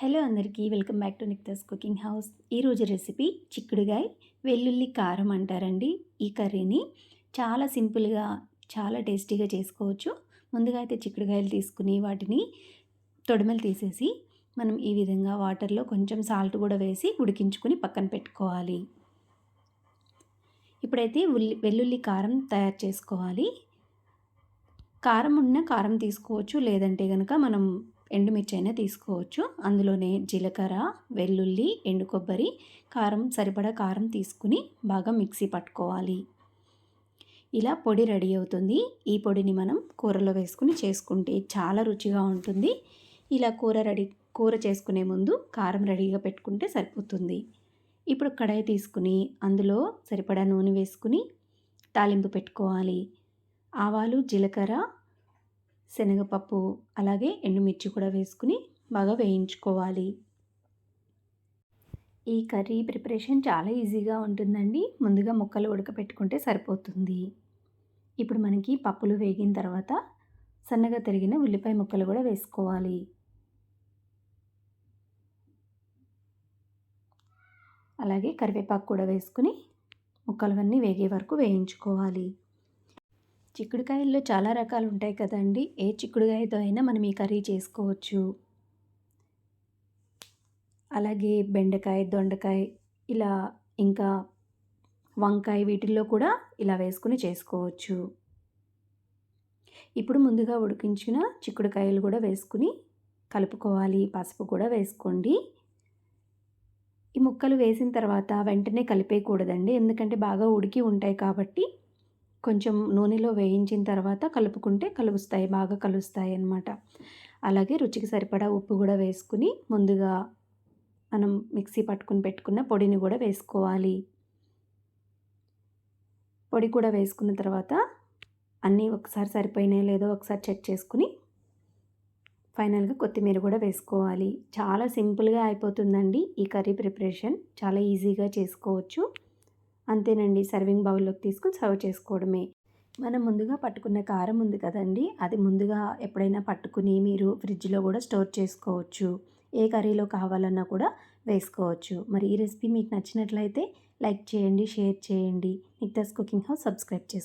Hello అందరికీ welcome back to Niktha's cooking house. ఈరోజు recipe చిక్కుడుగాయ వెల్లుల్లి కారం అంటారండి. ఈ కర్రీని చాలా సింపుల్గా చాలా టేస్టీగా చేసుకోవచ్చు. ముందుగా అయితే చిక్కుడుగాయలు తీసుకుని వాటిని తొడిమలు తీసేసి మనం ఈ విధంగా వాటర్లో కొంచెం సాల్ట్ కూడా వేసి ఉడికించుకొని పక్కన పెట్టుకోవాలి. ఇప్పుడైతే ఉల్లి వెల్లుల్లి కారం తయారు చేసుకోవాలి. కారం ఉన్న కారం తీసుకోవచ్చు లేదంటే కనుక మనం ఎండుమిర్చి అయినా తీసుకోవచ్చు. అందులోనే జీలకర్ర వెల్లుల్లి ఎండు కొబ్బరి కారం సరిపడా కారం తీసుకుని బాగా మిక్సీ పట్టుకోవాలి. ఇలా పొడి రెడీ అవుతుంది. ఈ పొడిని మనం కూరలో వేసుకుని చేసుకుంటే చాలా రుచిగా ఉంటుంది. ఇలా కూర రెడీ కూర చేసుకునే ముందు కారం రెడీగా పెట్టుకుంటే సరిపోతుంది. ఇప్పుడు కడాయి తీసుకుని అందులో సరిపడా నూనె వేసుకుని తాలింపు పెట్టుకోవాలి. ఆవాలు జీలకర్ర శనగపప్పు అలాగే ఎండుమిర్చి కూడా వేసుకుని బాగా వేయించుకోవాలి. ఈ కర్రీ ప్రిపరేషన్ చాలా ఈజీగా ఉంటుందండి. ముందుగా ముక్కలు ఉడకపెట్టుకుంటే సరిపోతుంది. ఇప్పుడు మనకి పప్పులు వేగిన తర్వాత సన్నగా తరిగిన ఉల్లిపాయ ముక్కలు కూడా వేసుకోవాలి. అలాగే కరివేపాకు కూడా వేసుకుని ముక్కలవన్నీ వేగే వరకు వేయించుకోవాలి. చిక్కుడుకాయల్లో చాలా రకాలు ఉంటాయి కదండి. ఏ చిక్కుడుకాయతో అయినా మనం ఈ కర్రీ చేసుకోవచ్చు. అలాగే బెండకాయ దొండకాయ ఇలా ఇంకా వంకాయ వీటిల్లో కూడా ఇలా వేసుకుని చేసుకోవచ్చు. ఇప్పుడు ముందుగా ఉడికించిన చిక్కుడుకాయలు కూడా వేసుకుని కలుపుకోవాలి. పసుపు కూడా వేసుకోండి. ఈ ముక్కలు వేసిన తర్వాత వెంటనే కలిపేయకూడదండి. ఎందుకంటే బాగా ఉడికి ఉంటాయి కాబట్టి కొంచెం నూనెలో వేయించిన తర్వాత కలుపుకుంటే కలుస్తాయి బాగా కలుస్తాయి అన్నమాట. అలాగే రుచికి సరిపడా ఉప్పు కూడా వేసుకుని ముందుగా మనం మిక్సీ పట్టుకుని పెట్టుకున్న పొడిని కూడా వేసుకోవాలి. పొడి కూడా వేసుకున్న తర్వాత అన్నీ ఒకసారి సరిపోయినాయి లేదో ఒకసారి చెక్ చేసుకుని ఫైనల్గా కొత్తిమీర కూడా వేసుకోవాలి. చాలా సింపుల్గా అయిపోతుందండి ఈ కర్రీ ప్రిపరేషన్. చాలా ఈజీగా చేసుకోవచ్చు. అంతేనండి. సర్వింగ్ బౌల్లోకి తీసుకుని సర్వ్ చేసుకోవడమే. మనం ముందుగా పట్టుకున్న కారం ఉంది కదండి. అది ముందుగా ఎప్పుడైనా పట్టుకుని మీరు ఫ్రిడ్జ్లో కూడా స్టోర్ చేసుకోవచ్చు. ఏ కర్రీలో కావాలన్నా కూడా వేసుకోవచ్చు. మరి ఈ రెసిపీ మీకు నచ్చినట్లయితే లైక్ చేయండి షేర్ చేయండి. నిక్తస్ కుకింగ్ హౌస్ సబ్స్క్రైబ్ చేసుకోండి